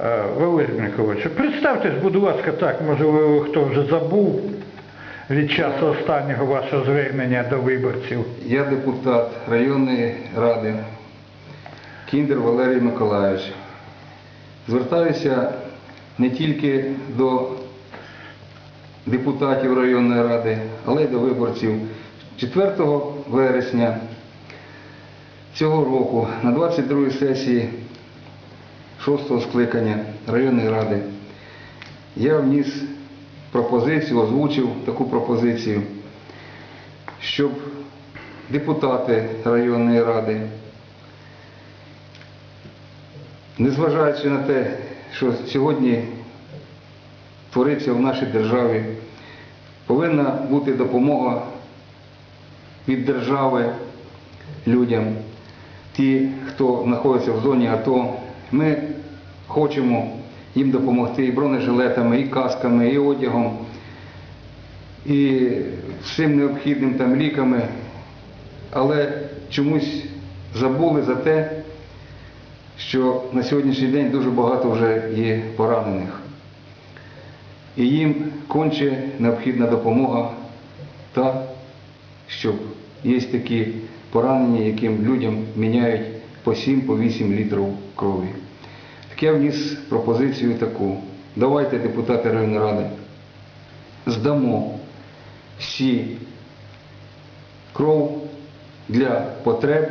Е, Валерій Миколаївич, представтесь, будь ласка, так, може ви хто вже забув від часу останнього вашого звернення до виборців. Я депутат районної ради Кіндер Валерій Миколаївич. Звертаюся не тільки до депутатів районної ради, але й до виборців. 4 вересня цього року на 22 сесії 6 скликання районної ради я вніс пропозицію, озвучив таку пропозицію щоб депутати районної ради, незважаючи на те, що сьогодні твориться в нашій державі, повинна бути допомога від держави людям, ті, хто знаходиться в зоні АТО. Ми хочемо їм допомогти і бронежилетами, і касками, і одягом і всім необхідним там ліками, але чомусь забули за те, що на сьогоднішній день дуже багато вже є поранених. І їм конче необхідна допомога та, щоб є такі поранення, яким людям міняють по 7-8 літрів крові. Так я вніс пропозицію таку. Давайте, депутати районної ради, здамо всі кров для потреб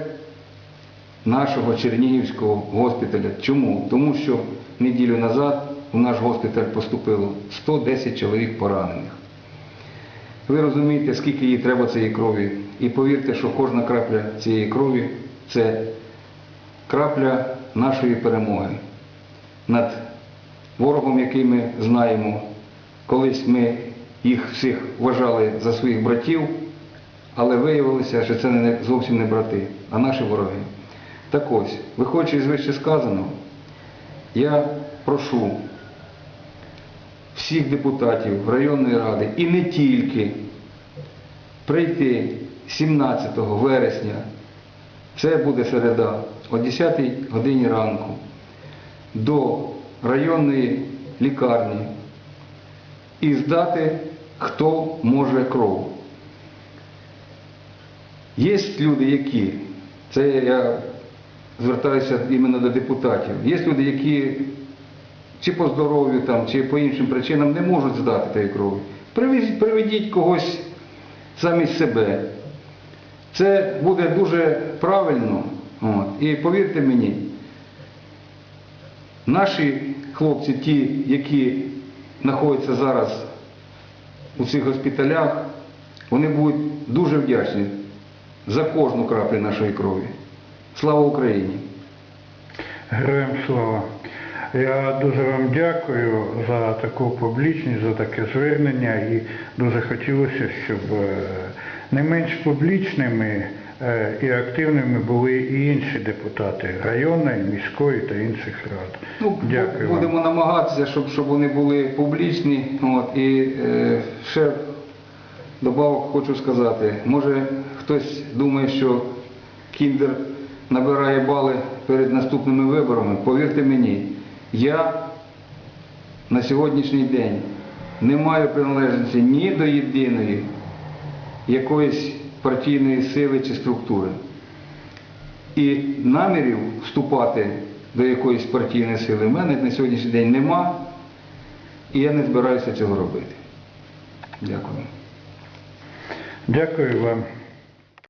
нашого Чернігівського госпіталя. Чому? Тому що неділю назад у наш госпіталь поступило 110 чоловік поранених. Ви розумієте, скільки їй треба цієї крові. І повірте, що кожна крапля цієї крові це крапля нашої перемоги над ворогом, який ми знаємо. Колись ми їх всіх вважали за своїх братів, але виявилося, що це не зовсім не брати, а наші вороги. Так ось, виходячи з вище я прошу всіх депутатів районної ради і не тільки прийти 17 вересня, це буде середа, о 10 годині ранку, до районної лікарні і здати, хто може кров. Є люди, які, це я звертаюся іменно до депутатів, є люди, які чи по здоров'ю, там, чи по іншим причинам не можуть здати тієї крові. Приведіть когось замість себе. Це буде дуже правильно. От. І повірте мені, наші хлопці, ті, які знаходяться зараз у цих госпіталях, вони будуть дуже вдячні за кожну краплю нашої крові. Слава Україні! Героям слава. Я дуже вам дякую за таку публічність, за таке звернення і дуже хотілося, щоб е, не менш публічними і активними були і інші депутати районної, міської та інших рад. Ну, Дякую вам. будемо намагатися, щоб, щоб вони були публічні. От, і е, ще добавок хочу сказати, може хтось думає, що Кіндер набирає бали перед наступними виборами. Повірте мені, я на сьогоднішній день не маю приналежності ні до єдиної якоїсь партійної сили чи структури. І намірів вступати до якоїсь партійної сили в мене на сьогоднішній день нема, і я не збираюся цього робити. Дякую. Дякую вам.